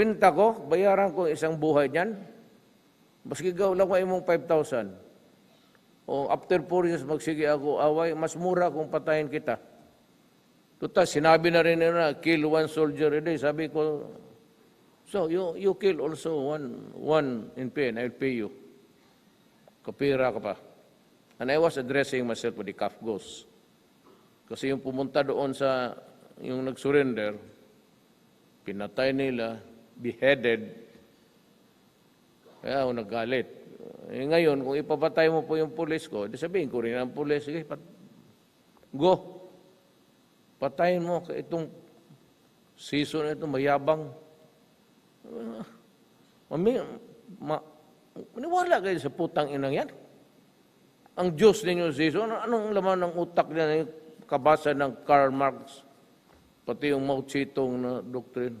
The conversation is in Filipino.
Kwinta ko, bayaran ko isang buhay niyan. Maski gaw lang ko imong 5,000. O after 4 years, magsige ako away, mas mura kung patayin kita. Tuta, sinabi na rin nila, kill one soldier a day. Sabi ko, so you, you kill also one, one in pain, I'll pay you. Kapira ka pa. And I was addressing myself with the calf ghost. Kasi yung pumunta doon sa, yung nag-surrender, pinatay nila, beheaded, kaya ako naggalit. Eh, ngayon, kung ipapatay mo po yung pulis ko, di sabihin ko rin ang pulis, sige, pat go. Patayin mo itong season na ito, mayabang. Uh, mami, ma, maniwala kayo sa putang inang yan. Ang Diyos ninyo season, anong laman ng utak niya na kabasa ng Karl Marx, pati yung Mao Zedong na doctrine.